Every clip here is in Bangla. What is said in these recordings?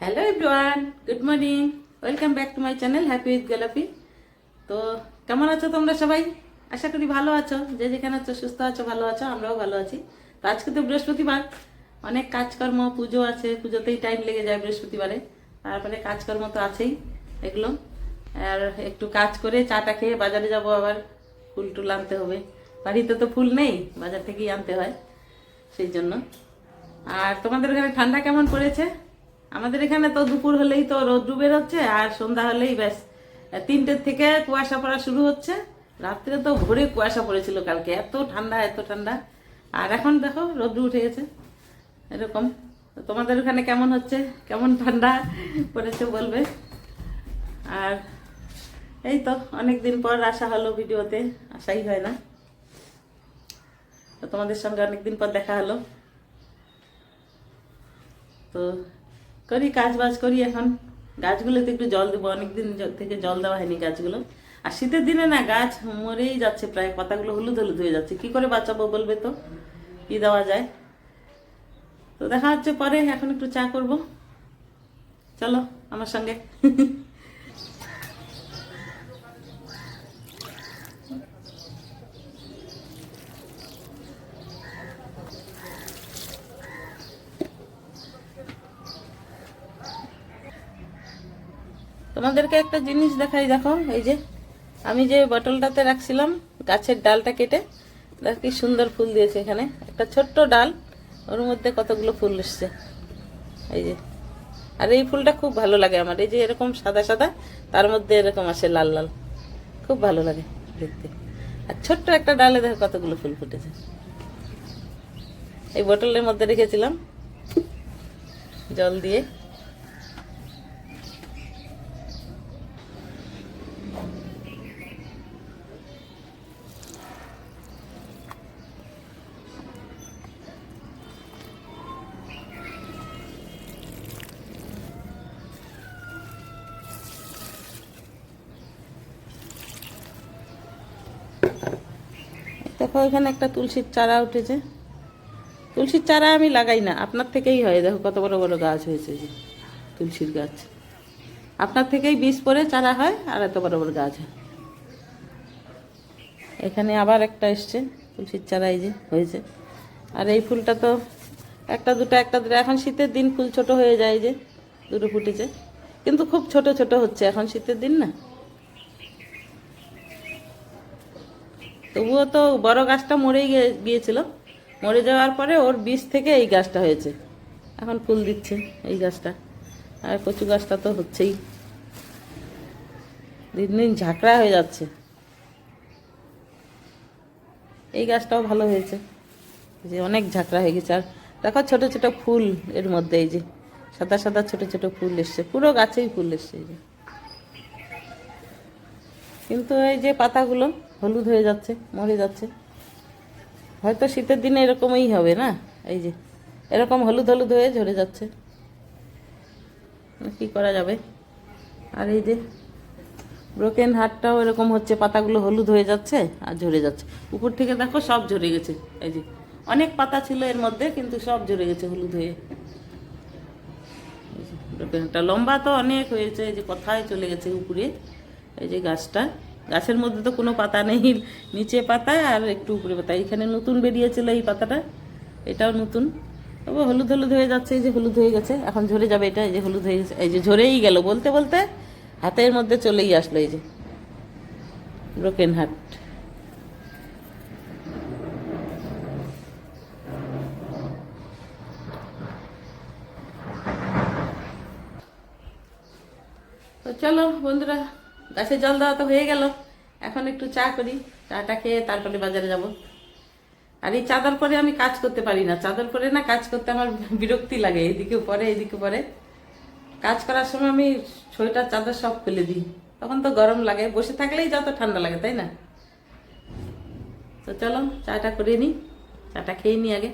Hello everyone good morning welcome back to my channel happy with Golapi তো কেমন আছো তোমরা সবাই? আশা করি ভালো আছো। যে যেখানে আছো, সুস্থ আছো, ভালো আছো, আমরাও ভালো আছি। তো আজকে তো বৃহস্পতিবার। অনেক কাজকর্ম, পুজো আছে, পুজোতেই টাইম লেগে যায় বৃহস্পতিবারে। তারপরে কাজকর্ম তো আছেই এগুলো আর একটু কাজ করে চাটা খেয়ে বাজারে যাব আবার। ফুল টুল আনতে হবে। বাড়িতে তো ফুল নেই, বাজার থেকেই আনতে হয়, সেই জন্য। আর তোমাদের ওখানে ঠান্ডা কেমন পড়েছে? আমাদের এখানে তো দুপুর হলেই তো রোদ্রু বেরোচ্ছে, আর সন্ধ্যা হলেই ব্যাস, তিনটের থেকে কুয়াশা পড়া শুরু হচ্ছে। রাত্রে তো ভোরে কুয়াশা পড়েছিল কালকে, এত ঠান্ডা এত ঠান্ডা। আর এখন দেখো রোদ্রু উঠে গেছে। এরকম। তোমাদের ওখানে কেমন হচ্ছে? কেমন ঠান্ডা পড়েছে বলবে? আর এই তো অনেক দিন পর আসা হলো ভিডিওতে আসাই হয় না। তো তোমাদের সঙ্গে অনেকদিন পর দেখা হলো। তো করি, কাজ বাজ করি এখন। গাছগুলোতে একটু জল দেবো, অনেকদিন থেকে জল দেওয়া হয়নি গাছগুলো। আর শীতের দিনে না, গাছ মরেই যাচ্ছে প্রায়, পাতাগুলো হলুদ হলুদ হয়ে যাচ্ছে। কি করে বাঁচাবো বলবে তো? কি দেওয়া যায়? তো দেখা হচ্ছে পরে, এখন একটু চা করব। চলো, আমার সঙ্গে। তোমাদেরকে একটা জিনিস দেখাই, দেখো, এই যে আমি যে বটলটাতে রাখছিলাম, গাছের ডালটা কেটে কি সুন্দর ফুল দিয়েছে এখানে। একটা ছোট্ট ডাল, ওর মধ্যে কতগুলো ফুল এসছে। এই যে, আর এই ফুলটা খুব ভালো লাগে আমার। এই যে এরকম সাদা সাদা, তার মধ্যে এরকম আসে লাল লাল। খুব ভালো লাগে দেখতে। আর ছোট্ট একটা ডালে দেখো কতগুলো ফুল ফুটেছে। এই বোতলের মধ্যে রেখেছিলাম, জল দিয়ে। এখানে একটা তুলসীর চারা উঠেছে। তুলসীর চারা আমি লাগাই না, আপনার থেকেই হয়। দেখো কত বড় বড় গাছ হয়েছে যে, তুলসীর গাছ। আপনার থেকেই বীজ পরে চারা হয়, আর এত বড় বড় গাছ হয়। এখানে আবার একটা এসছে, তুলসীর চারা এই যে হয়েছে। আর এই ফুলটা তো একটা দুটো একটা দুটো। এখন শীতের দিন ফুল ছোট হয়ে যায় যে, দুটো ফুটেছে। কিন্তু খুব ছোট ছোট হচ্ছে, এখন শীতের দিন না। তবুও তো বড় গাছটা মরেই গিয়েছিল। মরে যাওয়ার পরে ওর বীজ থেকে এই গাছটা হয়েছে। এখন ফুল দিচ্ছে এই গাছটা। আর কচু গাছটা তো হচ্ছেই। দিন দিন ঝাঁকড়া হয়ে যাচ্ছে। এই গাছটাও ভালো হয়েছে। যে অনেক ঝাঁকড়া হয়ে গেছে। আর দেখো ছোট ছোট ফুল এর মধ্যে এই যে, সাদা সাদা ছোট ছোট ফুল এসছে। পুরো গাছেই ফুল এসছে এই যে। কিন্তু এই যে পাতাগুলো হলুদ হয়ে যাচ্ছে, মরে যাচ্ছে। হয়তো শীতের দিনে এরকমই হবে না? এই যে, এরকম হলুদ হলুদ হয়ে ঝরে যাচ্ছে। কি করা যাবে? আর এই যে ব্রোকেন হাটটাও এরকম হচ্ছে, পাতাগুলো হলুদ হয়ে যাচ্ছে আর ঝরে যাচ্ছে। উপর থেকে দেখো সব ঝরে গেছে। এই যে, অনেক পাতা ছিল এর মধ্যে, কিন্তু সব ঝরে গেছে হলুদ হয়ে। ব্রোকেন হাটটা লম্বা তো অনেক হয়েছে, এই যে কোথায় চলে গেছে উপরে। এই যে গাছটা। গাছের মধ্যে তো কোনো পাতা নেই, নিচে পাতা আর একটু উপরে পাতা। এখানে নতুন বেরিয়েছিল এই পাতাটা, এটাও নতুন। তবে হলুদ হলুদ হয়ে যাচ্ছে, এই যে হলুদ হয়ে গেছে। এখন ঝরে যাবে এটা, এই যে হলুদ হয়ে গেছে, এই যে ঝরেই গেল। বলতে বলতে হাতের মধ্যে চলেই আসলো এই যে ব্রোকেন হার্ট তো চলো বন্ধুরা গাছে জল দেওয়া তো হয়ে গেল। এখন একটু চা করি, চাটা খেয়ে তারপরে বাজারে যাব। আর এই চাদর পরে আমি কাজ করতে পারি না। চাদর পরে না কাজ করতে আমার বিরক্তি লাগে, এদিকে পরে এদিকে পরে। কাজ করার সময় আমি সোয়েটার চাদর সব খুলে দিই। তখন তো গরম লাগে, বসে থাকলেই যত ঠান্ডা লাগে, তাই না? তো চলো, চাটা করে নিই চাটা খেয়ে নিই আগে।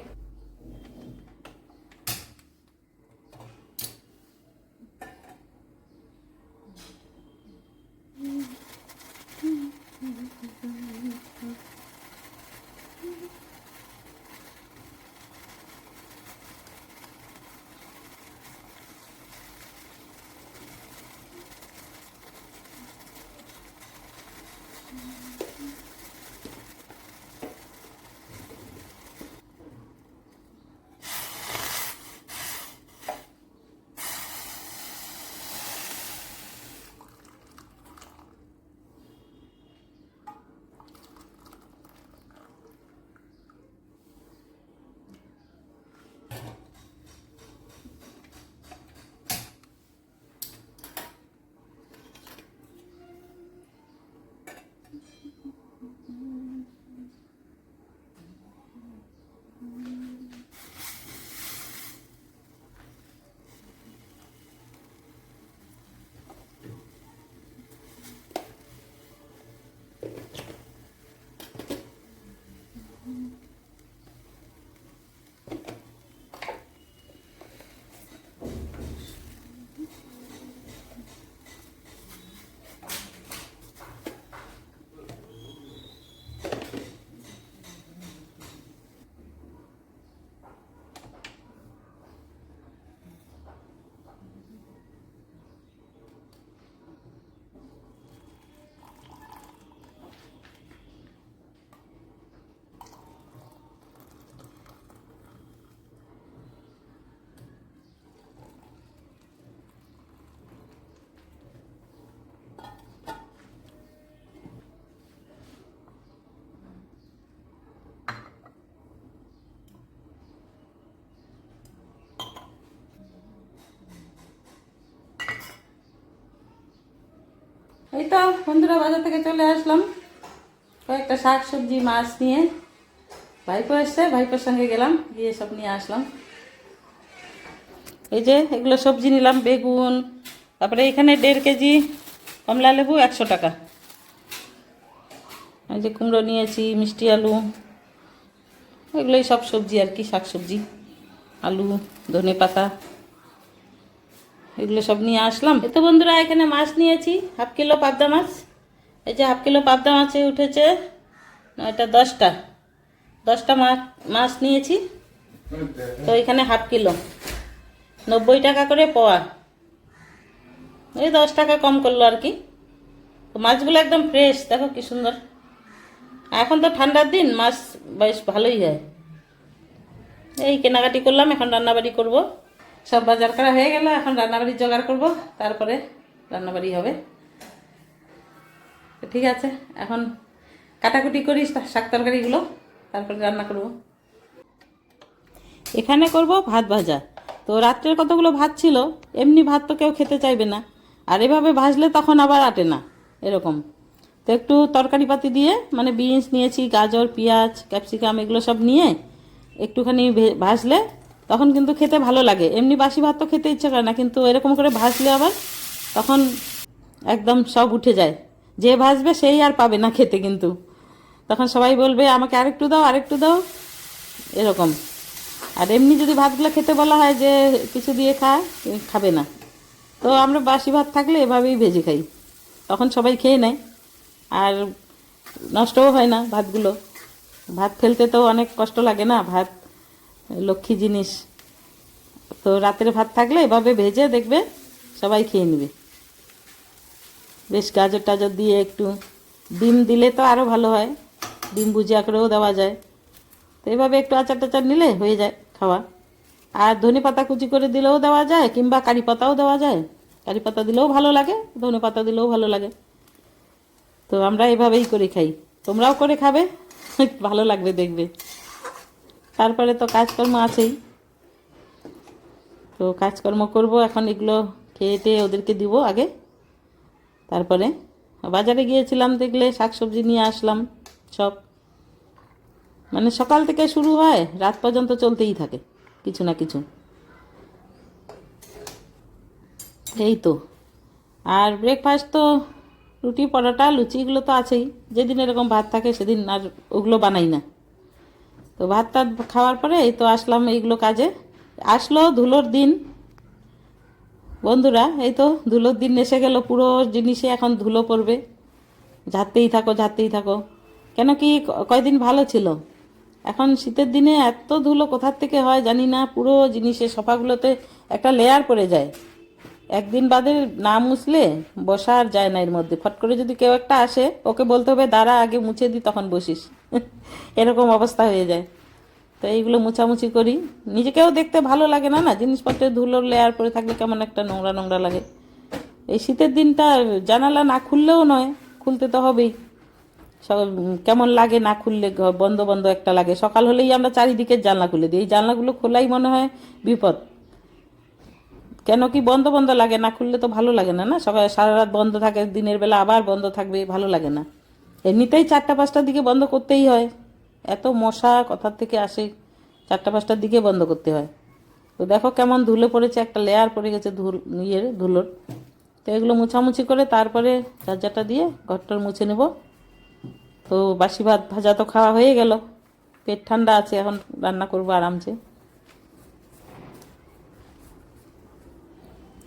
এই তো বন্ধুরা বাজার থেকে চলে আসলাম। কয়েকটা শাক সবজি মাছ নিয়ে ভাইপো এসছে, ভাইপোর সঙ্গে গেলাম, গিয়ে সব নিয়ে আসলাম। এই যে এগুলো সবজি নিলাম, বেগুন, তারপরে এখানে দেড় কেজি কমলা লেবু একশো টাকা। এই যে কুমড়ো নিয়েছি, মিষ্টি আলু, এগুলোই সব সবজি আর কি শাক সবজি আলু ধনে পাতা এগুলো সব নিয়ে আসলাম। এতো বন্ধুরা, এখানে মাছ নিয়েছি, হাফ কিলো পাবদা মাছ। এই যে হাফ কিলো পাবদা মাছে উঠেছে এটা দশটা। দশটা মাছ মাছ নিয়েছি। তো এখানে হাফ কিলো। নব্বই টাকা করে পোয়া। এই দশ টাকা কম করল আর কি। তো মাছগুলো একদম ফ্রেশ দেখো কি সুন্দর। এখন তো ঠান্ডার দিন, মাছ বেশ ভালোই হয়। এই কেনাকাটি করলাম, এখন রান্নাবাড়ি করব। সব বাজার করা হয়ে গেল, এখন রান্নাবাড়ির জোগাড় করব, তারপরে রান্নাবাড়ি হবে। ঠিক আছে, এখন কাটাকুটি করি শাক তরকারিগুলো, তারপরে রান্না করব। এখানে করব ভাত ভাজা। তো রাত্রের কতগুলো ভাত ছিল, এমনি ভাত তো কেউ খেতে চাইবে না। আর এভাবে ভাজলে তখন আবার আটে না, এরকম। তো একটু তরকারি পাতি দিয়ে মানে বিনস নিয়েছি, গাজর, পেঁয়াজ, ক্যাপসিকাম, এগুলো সব নিয়ে একটুখানি ভাজলে তখন কিন্তু খেতে ভালো লাগে। এমনি বাসি ভাত তো খেতে ইচ্ছে করে না, কিন্তু এরকম করে ভাজলে আবার তখন একদম সব উঠে যায়। যে ভাজবে সেই আর পাবে না খেতে কিন্তু। তখন সবাই বলবে, আমাকে আরেকটু দাও আরেকটু দাও। এরকম। আর এমনি যদি ভাতগুলো খেতে বলা হয় যে কিছু দিয়ে খা খাবে না। তো আমরা বাসি ভাত থাকলে এভাবেই ভেজে খাই। তখন সবাই খেয়ে নেয়। আর নষ্টও হয় না ভাতগুলো। ভাত ফেলতে তো অনেক কষ্ট লাগে না, ভাত লক্ষ্মী জিনিস। তো রাতের ভাত থাকলে এভাবে ভেজে দেখবে, সবাই খেয়ে নেবে। বেশ গাজর টাজর দিয়ে একটু ডিম দিলে তো আরও ভালো হয়, ডিম ভুজিয়া করেও দেওয়া যায়। তো এভাবে একটু আচার টাচার নিলে হয়ে যায় খাওয়া। আর ধনে পাতা কুচি করে দিলেও দেওয়া যায়, কিংবা কারি পাতাও দেওয়া যায়। কারি পাতা দিলেও ভালো লাগে, ধনে পাতা দিলেও ভালো লাগে। তো আমরা এভাবেই করে খাই। তোমরাও করে খাবে, ভালো লাগবে দেখবে। তারপরে তো কাজকর্ম আছেই। তো কাজকর্ম করব, এখন এগুলো খেয়ে টেয়ে ওদেরকে দিব আগে। তারপরে বাজারে গিয়েছিলাম, দেখলে শাকসবজি নিয়ে আসলাম, সব। মানে সকাল থেকে শুরু হয়, রাত পর্যন্ত চলতেই থাকে, কিছু না কিছু। এই তো। আর ব্রেকফাস্ট তো, রুটি, পরোটা, লুচি, এগুলো তো আছেই। যেদিন এরকম ভাত থাকে, সেদিন আর ওগুলো বানাই না। তো ভাত টাত খাওয়ার পরে এই তো আসলাম এইগুলো কাজে। আসলো ধুলোর দিন। বন্ধুরা, এই তো ধুলোর দিন এসে গেল, পুরো জিনিসে এখন ধুলো পড়বে। ঝাড়তেই থাকো ঝাড়তেই থাকো। কেন কি কয়দিন ভালো ছিল? এখন শীতের দিনে এত ধুলো কোথার থেকে হয় জানি না, পুরো জিনিসের সফাগুলোতে একটা লেয়ার পড়ে যায়। একদিন বাদে না মুছলে বসা আর যায় না এর মধ্যে। ফট করে যদি কেউ একটা আসে, ওকে বলতে হবে, দাঁড়া, আগে মুছে দিই তখন বসিস। এরকম অবস্থা হয়ে যায়। তো এইগুলো মুছামুছি করি। নিজেকেও দেখতে ভালো লাগে না না? জিনিসপত্রের ধুলো লেয়ার পরে থাকলে কেমন একটা নোংরা নোংরা লাগে। এই শীতের দিনটা জানালা না খুললেও নয়, খুলতে তো হবেই। সব কেমন লাগে না খুললে বন্ধ বন্ধ একটা লাগে। সকাল হলেই আমরা চারিদিকে জানলা খুলে দিই। এই জানলাগুলো খোলাই মনে হয় বিপদ। কেন কি বন্ধ বন্ধ লাগে? না খুললে তো ভালো লাগে না না? সকাল সারা রাত বন্ধ থাকে, দিনের বেলা আবার বন্ধ থাকবে, ভালো লাগে না। এমনিতেই চারটা পাঁচটার দিকে বন্ধ করতেই হয়। এত মশা কোথার থেকে আসে? চারটা পাঁচটার দিকে বন্ধ করতে হয়। তো দেখো কেমন ধুলো পড়েছে, একটা লেয়ার পড়ে গেছে ধুল, ইয়ের, ধুলোর। তো এগুলো মুছামুছি করে তারপরে চার্জারটা দিয়ে ঘরটার মুছে নেব। তো বাসি ভাত ভাজা তো খাওয়া হয়ে গেল। পেট ঠান্ডা আছে, এখন রান্না করব আরামসে।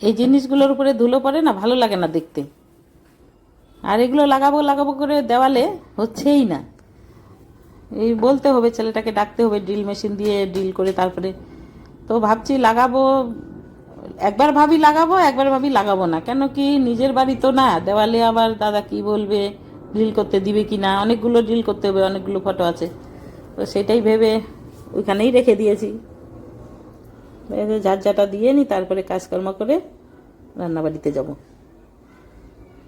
এই জিনিসগুলোর উপরে ধুলো পড়ে না, ভালো লাগে না দেখতে। আর এগুলো লাগাবো লাগাবো করে দেওয়ালে হচ্ছেই না। এই বলতে হবে, ছেলেটাকে ডাকতে হবে, ড্রিল মেশিন দিয়ে ড্রিল করে তারপরে। তো ভাবছি লাগাবো, একবার ভাবি লাগাবো, একবার ভাবি লাগাবো না। কেন কি নিজের বাড়ি তো না, দেওয়ালে আবার দাদা কি বলবে, ড্রিল করতে দিবে কি না? অনেকগুলো ড্রিল করতে হবে, অনেকগুলো ফটো আছে। তো সেটাই ভেবে ওইখানেই রেখে দিয়েছি। ঝাড়ঝাটা দিয়ে নি, তারপরে কাজকর্ম করে রান্নাবাড়িতে যাব।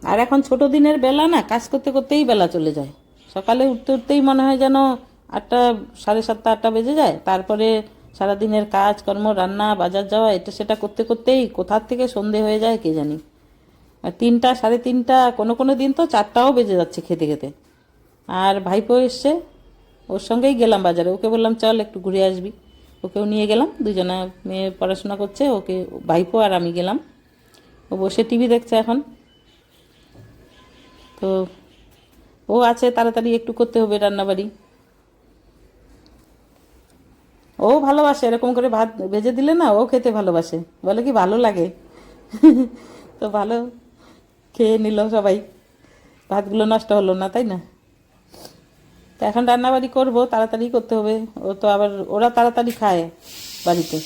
আর এখন ছোট দিনের বেলা না, কাজ করতে করতেই বেলা চলে যায়। সকালে উঠতে উঠতেই মনে হয় যেন আটটা, সাড়ে সাতটা, আটটা বেজে যায়। তারপরে সারাদিনের কাজ কর্ম রান্না, বাজার যাওয়া, এটা সেটা করতে করতেই কোথার থেকে সন্ধে হয়ে যায় কে জানি। আর তিনটা, সাড়ে তিনটা, কোনো কোনো দিন তো চারটাও বেজে যাচ্ছে খেতে খেতে। আর ভাইপো এসছে, ওর সঙ্গেই গেলাম বাজারে। ওকে বললাম, চল একটু ঘুরে আসবি। ওকেও নিয়ে গেলাম, দুজনে মেয়ে পড়াশোনা করছে, ওকে, ভাইপো আর আমি গেলাম। ও বসে টিভি দেখছে এখন। তো ও আছে, তাড়াতাড়ি একটু করতে হবে রান্নাবাড়ি। ও ভালোবাসে, এরকম করে ভাত ভেজে দিলে না, ও খেতে ভালোবাসে। বলে কি ভালো লাগে? তো ভালো খেয়ে নিল সবাই। ভাতগুলো নষ্ট হলো না, তাই না? তো এখন রান্নাবাড়ি করব, তাড়াতাড়ি করতে হবে। ও তো আবার, ওরা তাড়াতাড়ি খায় বাড়িতে।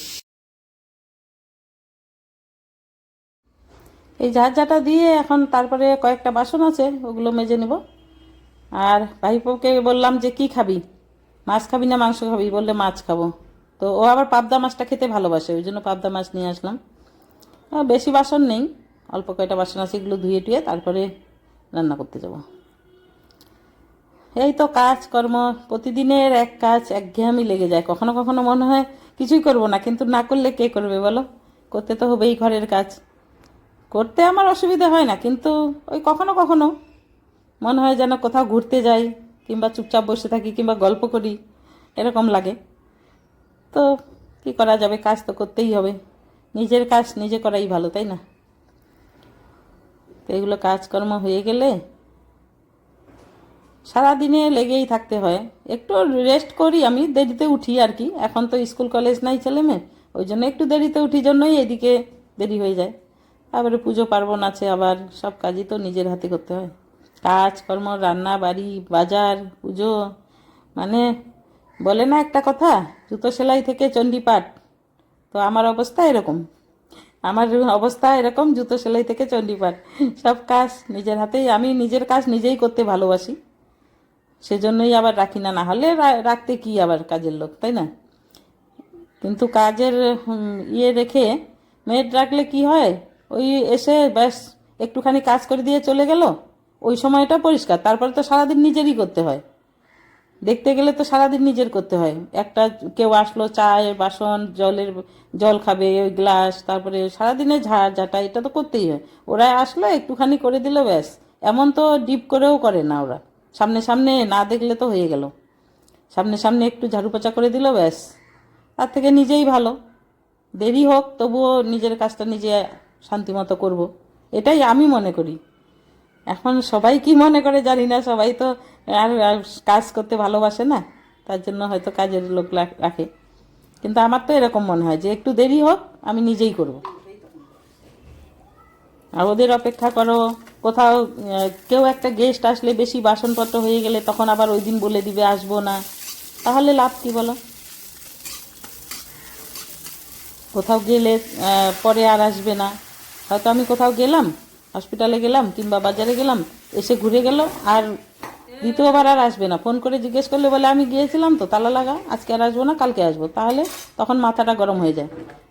এই ঝাঁঝাটা দিয়ে এখন তারপরে কয়েকটা বাসন আছে, ওগুলো মেজে নেব। আর ভাইপোকে বললাম যে, কি খাবি? মাছ খাবি না মাংস খাবি? বললে, মাছ খাব। তো ও আবার পাবদা মাছটা খেতে ভালোবাসে, ওই জন্য পাবদা মাছ নিয়ে আসলাম। বেশি বাসন নেই, অল্প কয়টা বাসন আছে, এগুলো ধুয়ে টুয়ে তারপরে রান্না করতে যাব। এই তো কাজ, কর্ম, প্রতিদিনের এক কাজ একঘেয়ামি লেগে যায়। কখনো কখনো মনে হয় কিছুই করব না, কিন্তু না করলে কে করবে বলো? করতে তো হবেই ঘরের কাজ। করতে আমার অসুবিধা হয় না, কিন্তু ওই কখনো কখনো মনে হয় যেন কোথাও ঘুরতে যাই, কিংবা চুপচাপ বসে থাকি, কিংবা গল্প করি, এরকম লাগে। তো কি করা যাবে? কাজ তো করতেই হবে। নিজের কাজ নিজে করাই ভালো, তাই না? তো এগুলো কাজকর্ম হয়ে গেলে সারাদিনে লেগেই থাকতে হয়। একটু রেস্ট করি, আমি দেরিতে উঠি আর কি। এখন তো স্কুল কলেজ নাই ছেলে মেয়ে, ওই জন্য একটু দেরিতে উঠি, জন্যই এদিকে দেরি হয়ে যায়। তারপরে পুজো, পার্বণ আছে, আবার সব কাজই তো নিজের হাতে করতে হয়। কাজ কর্ম রান্না, বাড়ি, বাজার, পুজো মানে বলে না একটা কথা, জুতো সেলাই থেকে চণ্ডীপাঠ তো আমার অবস্থা এরকম। আমার অবস্থা এরকম, জুতো সেলাই থেকে চণ্ডীপাঠ সব কাজ নিজের হাতেই, আমি নিজের কাজ নিজেই করতে ভালোবাসি। সেজন্যই আবার রাখি না না হলে রাখতে কি আবার কাজের লোক, তাই না? কিন্তু কাজের ইয়ে রেখে মেয়ের রাখলে কি হয়? ওই এসে ব্যাস একটুখানি কাজ করে দিয়ে চলে গেল, ওই সময়টা পরিষ্কার, তারপরে তো সারাদিন নিজেরই করতে হয়। দেখতে গেলে তো সারাদিন নিজের করতে হয়। একটা কেউ আসলো চায়ের বাসন, জলের, জল খাবে, ওই গ্লাস, তারপরে সারাদিনে ঝাড় ঝাঁটা, এটা তো করতেই হয়। ওরা আসলো, একটুখানি করে দিল, ব্যাস। এমন তো ডিপ করেও করে না ওরা। সামনে সামনে না দেখলে তো হয়ে গেল। সামনে সামনে একটু ঝাড়ু পোছা করে দিল, ব্যাস। তার থেকে নিজেই ভালো। দেরি হোক, তবুও নিজের কাজটা নিজে শান্তিমতো করব। এটাই আমি মনে করি। এখন সবাই কি মনে করে জানি না, সবাই তো আর কাজ করতে ভালোবাসে না, তার জন্য হয়তো কাজের লোক রাখে। কিন্তু আমার তো এরকম মনে হয় যে একটু দেরি হোক, আমি নিজেই করব। আর ওদের অপেক্ষা করো। কোথাও কেউ একটা গেস্ট আসলে বেশি বাসনপত্র হয়ে গেলে তখন আবার ওই দিন বলে দিবে, আসব না। তাহলে লাভ কি বলো? কোথাও গেলে পরে আর আসবে না। হয়তো আমি কোথাও গেলাম হসপিটালে গেলাম কিংবা বাজারে গেলাম, এসে ঘুরে গেল আর দ্বিতীয়বার আর আসবে না। ফোন করে জিজ্ঞেস করলে বলে, আমি গিয়েছিলাম তো, তালা লাগা, আজকে আর আসব না, কালকে আসব। তাহলে তখন মাথাটা গরম হয়ে যায়।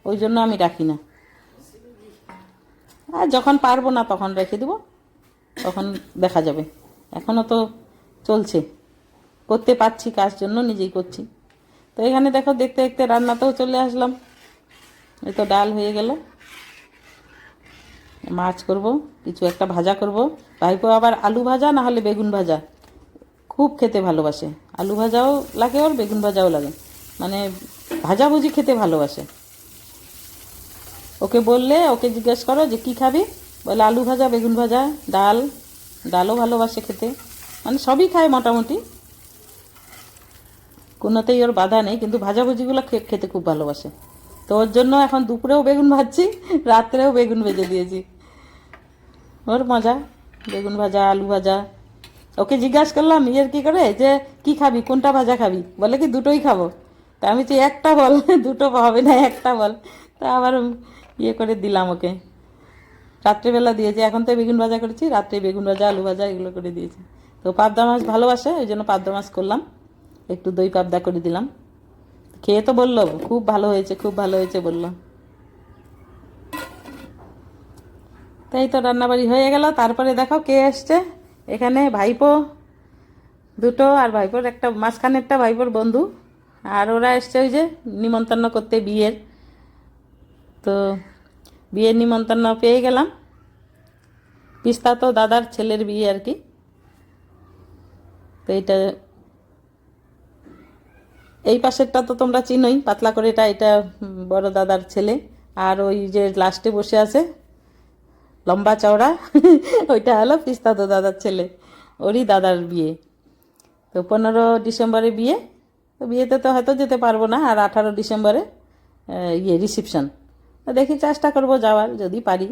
ওই জন্য আমি রাখি না। আর যখন পারব না তখন রেখে দেবো। তখন দেখা যাবে। এখনও তো চলছে। করতে পারছি, কাজ জন্য নিজেই করছি। তো এখানে দেখো, দেখতে দেখতে রান্নাতেও চলে আসলাম। এই তো ডাল হয়ে গেল। মাছ করব, কিছু একটা ভাজা করব। ভাইপো আবার আলু ভাজা, না হলে বেগুন ভাজা। খুব খেতে ভালোবাসে। আলু ভাজাও লাগে, ওর বেগুন ভাজাও লাগে। মানে ভাজাভুজি খেতে ভালোবাসে। ওকে বললে, ওকে জিজ্ঞেস করো যে, কি খাবি? বলে আলু ভাজা, বেগুন ভাজা, ডাল, ডালও ভালোবাসে খেতে। মানে সবই খায় মোটামুটি। কোনোতেই ওর বাধা নেই, কিন্তু ভাজাভুজিগুলো খেতে খুব ভালোবাসে। তো ওর জন্য এখন দুপুরেও বেগুন ভাজছি, রাত্রেও বেগুন ভেজে দিয়েছি। ওর মজা, বেগুন ভাজা, আলু ভাজা। ওকে জিজ্ঞাসা করলাম, ইয়ের কি করে? যে, কি খাবি? কোনটা ভাজা খাবি? বলে কি, দুটোই খাব। তা আমি তো একটা বল, দুটো হবে না, একটা বল। তা আবার ইয়ে করে দিলাম ওকে। রাত্রেবেলা দিয়েছি। এখন তো বেগুন ভাজা করেছি, রাত্রে বেগুন ভাজা, আলু ভাজা, এগুলো করে দিয়েছি। তো পাবদা মাছ ভালোবাসে, ওই জন্য পাবদা মাছ করলাম। একটু দই পাবদা করে দিলাম। খেয়ে তো বলল, খুব ভালো হয়েছে, খুব ভালো হয়েছে বলল। তাই তো রান্নাবাড়ি হয়ে গেল। তারপরে দেখো কে এসছে। এখানে ভাইপো দুটো আর ভাইপোর একটা, মাঝখানেরটা ভাইপোর বন্ধু। আর ওরা এসছে ওই যে নিমন্ত্রণ করতে বিয়ের। তো বিয়ের নিমন্ত্রণ পেয়ে গেলাম। পিস্তা তো দাদার ছেলের বিয়ে আর কি। তো এটা এই পাশেরটা তো তোমরা চিনোই, পাতলা করে এটা এটা বড় দাদার ছেলে। আর ওই যে লাস্টে বসে আছে, লম্বা চওড়া, ওইটা হলো পিস্তা তো দাদার ছেলে, ওরই দাদার বিয়ে। তো পনেরো ডিসেম্বরে বিয়ে, তো বিয়েতে তো হয়তো যেতে পারব না, আর আঠারো ডিসেম্বরে ইয়ে রিসিপশন। দেখি, চেষ্টা করব যাওয়ার, যদি পারি।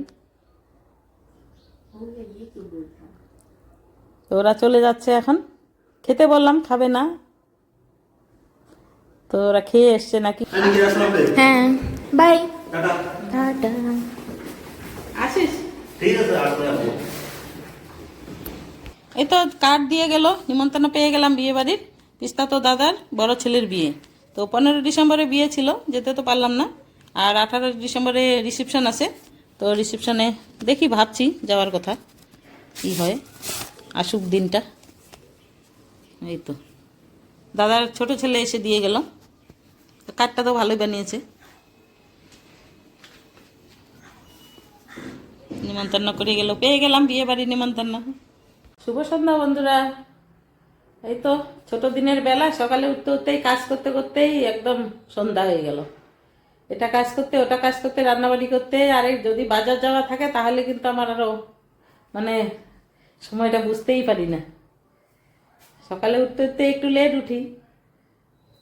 তো ওরা চলে যাচ্ছে এখন। খেতে বললাম খাবে না। তো ওরা খেয়ে এসছে নাকি? হ্যাঁ বাই। টাটা। আসিস? এই তো কার্ড দিয়ে গেল নিমন্ত্রণ পেয়ে গেলাম বিয়ে বাড়ির পিস্তা তো দাদার বড় ছেলের বিয়ে। তো পনেরো ডিসেম্বরে বিয়ে ছিল যেতে তো পারলাম না। আর আঠারো ডিসেম্বরে রিসেপশন আছে। তো রিসেপশানে দেখি, ভাবছি যাওয়ার কথা। কি হয়? আসুক দিনটা। এই তো। দাদার ছোট ছেলে এসে দিয়ে গেল। কাঠটা তো ভালোই বানিয়েছে। নিমন্ত্রণ করে গেল। পেয়ে গেলাম বিয়ে বাড়ি নিমন্ত্রণ। শুভ সন্ধ্যা বন্ধুরা। এই তো, ছোট দিনের বেলা। সকালে উঠতে উঠতেই, কাজ করতে করতেই একদম সন্ধ্যা হয়ে গেল। এটা কাজ করতে, ওটা কাজ করতে, রান্নাবাড়ি করতে, আর যদি বাজার যাওয়া থাকে তাহলে কিন্তু আমার আরও মানে সময়টা বুঝতেই পারি না। সকালে উঠতে উঠতে একটু লেট উঠি।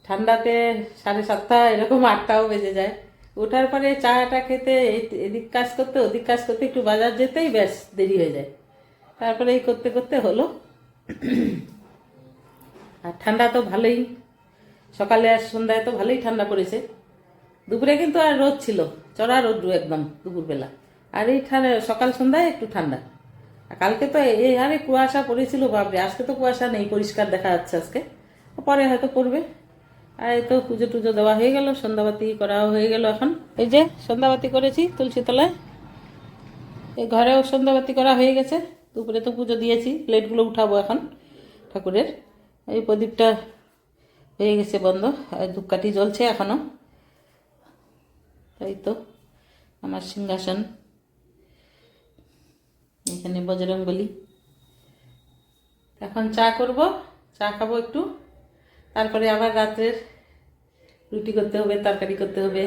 ঠান্ডাতে সাড়ে সাতটা এরকম আটটাও বেজে যায়। ওঠার পরে চাটা খেতে এদিক কাজ করতে, ওদিক কাজ করতে একটু বাজার যেতেই ব্যাস দেরি হয়ে যায়। তারপরে এই করতে করতে হলো। আর ঠান্ডা তো ভালোই। সকালে আর সন্ধ্যায় তো ভালোই ঠান্ডা পড়েছে। দুপুরে কিন্তু আর রোদ ছিল। চড়া রোদ্রু একদম দুপুরবেলা। আর এই ঠান্ডা, সকাল সন্ধ্যায় একটু ঠান্ডা। কালকে তো এই হারে কুয়াশা পড়েছিল, বাপরে, আজকে তো কুয়াশা নেই, পরিষ্কার দেখা যাচ্ছে আজকে। পরে হয়তো পড়বে। আর এই তো পুজো টুজো দেওয়া হয়ে গেল, সন্ধ্যাবাতি করাও হয়ে গেল এখন। এই যে সন্ধ্যাবাতি করেছি তুলসী তলায়। এই ঘরেও সন্ধ্যাবাতি করা হয়ে গেছে। দুপুরে তো পুজো দিয়েছি, প্লেটগুলো উঠাবো এখন ঠাকুরের। এই প্রদীপটা হয়ে গেছে বন্ধ, আর ধূপকাঠি জ্বলছে এখনও। তাই তো আমার সিংহাসন। এখানে বজরং বলি এখন চা করব, চা খাব একটু। তারপরে আবার রাত্রের রুটি করতে হবে, তরকারি করতে হবে।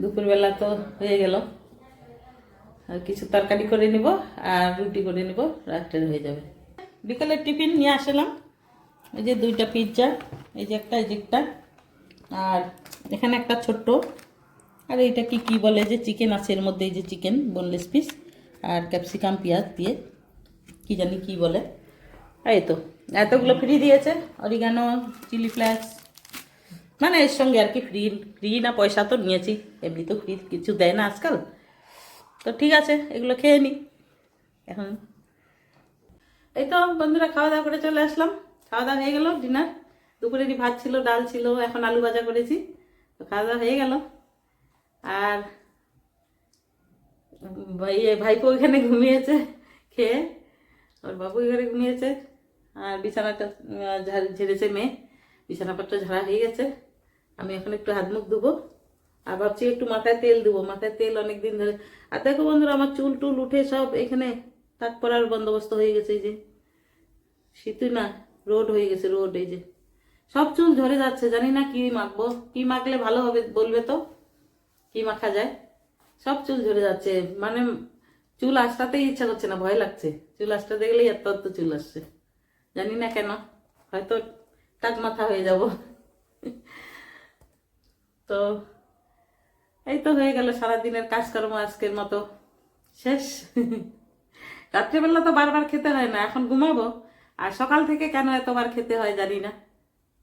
দুপুরবেলা তো হয়ে গেল। আর কিছু তরকারি করে নিব আর রুটি করে নিব, রাত্রের হয়ে যাবে। বিকালের টিফিন নিয়ে আসলাম। এই যে দুইটা পিৎজা, এই যে একটা, এই যে একটা। আর এখানে একটা ছোট্ট আর এইটা কি কি বলে যে চিকেন আছে, এর মধ্যে এই যে চিকেন বোনলেস পিস আর ক্যাপসিকাম পেঁয়াজ দিয়ে, কি জানি কি বলে। এই তো, এতগুলো ফ্রি দিয়েছে অরিগানো চিলি ফ্লেক্স মানে এর সঙ্গে আর কি ফ্রি ফ্রি না, পয়সা তো নিয়েছি, এমনি তো ফ্রি কিছু দেয় না আজকাল। তো ঠিক আছে, এগুলো খেয়ে নিই এখন এই তো বন্ধুরা, খাওয়া দাওয়া করে চলে আসলাম। খাওয়া দাওয়া হয়ে গেল ডিনার দুপুরেরই ভাত ছিল, ডাল ছিল, এখন আলু ভাজা করেছি। তো খাওয়া দাওয়া হয়ে গেল। আর ভাই ভাইপো ওইখানে ঘুমিয়েছে, খেয়ে। ওর বাবু ঘরে ঘুমিয়েছে। আর বিছানাটা ঝেড়েছে মেয়ে। বিছানাপত্র ঝাড়া হয়ে গেছে। আমি এখন একটু হাত মুখ ধুবো। আর ভাবছি একটু মাথায় তেল দেবো মাথায় তেল অনেক দিন ধরে। আর দেখো বন্ধুরা, আমার চুল টুল উঠে সব এখানে তাক পরার বন্দোবস্ত হয়ে গেছে এই যে। শীতই না, রোড হয়ে গেছে, রোড এই যে। সব চুল ঝরে যাচ্ছে, জানি না কি মাখবো। কি মাখলে ভালো হবে বলবে তো? কি মাখা যায়? সব চুল ঝরে যাচ্ছে। মানে চুল আসটাতেই ইচ্ছা করছে না, ভয় লাগছে। চুল আসটাতে গেলেই এত এত চুল আসছে। জানি না কেন, হয়তো টাক মাথা হয়ে যাব। তো এই তো হয়ে গেল সারাদিনের কাজকর্ম আজকের মতো। শেষ। রাত্রেবেলা তো বারবার খেতে হয় না, এখন ঘুমাবো। আর সকাল থেকে কেন এতবার খেতে হয় জানি না।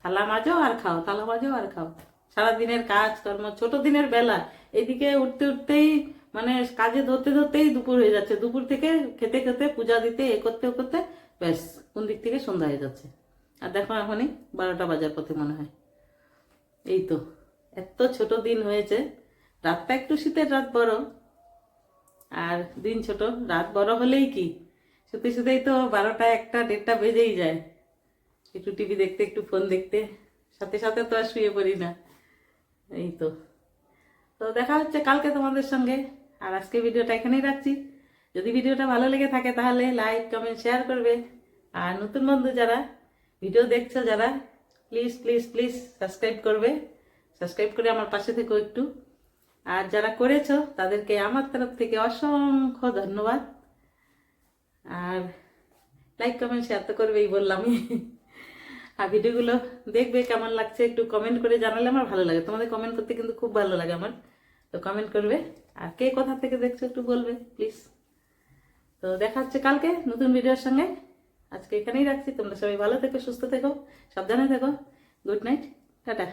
থালা মাজো আর খাও, থালা মাজো আর খাও। সারাদিনের কাজ কর্ম ছোট দিনের বেলা। এদিকে উঠতে উঠতেই মানে কাজে ধরতে ধরতেই দুপুর হয়ে যাচ্ছে। দুপুর থেকে খেতে খেতে পূজা দিতে, এ করতে ও করতে, ব্যাস, কোন দিক থেকে সন্ধ্যা হয়ে যাচ্ছে। আর দেখো এখনই বারোটা বাজার পথে মনে হয়। এই তো, এত ছোট দিন হয়েছে। রাতটা একটু শীতের রাত বড়। আর দিন ছোট, রাত বড় হলেই কি? শুতে শুতেই তো বারোটা একটা, দেড়টা বেজেই যায়। একটু টিভি দেখতে, একটু ফোন দেখতে। সাথে সাথে তো আর শুয়ে পড়ি না। এই তো। তো দেখা হচ্ছে কালকে তোমাদের সঙ্গে। আর আজকে ভিডিওটা এখানেই রাখছি। যদি ভিডিওটা ভালো লেগে থাকে তাহলে লাইক, কমেন্ট, শেয়ার করবে। আর নতুন বন্ধু যারা, ভিডিও দেখছ যারা প্লিজ প্লিজ প্লিজ সাবস্ক্রাইব করবে। সাবস্ক্রাইব করে আমার পাশে থেকো একটু। আর যারা করেছ, তাদেরকে আমার তরফ থেকে অসংখ্য ধন্যবাদ। আর লাইক কমেন্ট শেয়ার তো করবেই বললামই। আর ভিডিওগুলো দেখবে কেমন লাগছে একটু কমেন্ট করে জানালে আমার ভালো লাগে। তোমাদের কমেন্ট করতে কিন্তু খুব ভালো লাগে আমার। তো কমেন্ট করবে। আর কে কোথা থেকে দেখছ একটু বলবে প্লিজ তো দেখা হচ্ছে কালকে নতুন ভিডিওর সঙ্গে। আজকে এখানেই রাখছি। তোমরা সবাই ভালো থেকো, সুস্থ থেকো, সাবধানে থেকো। Good night tata.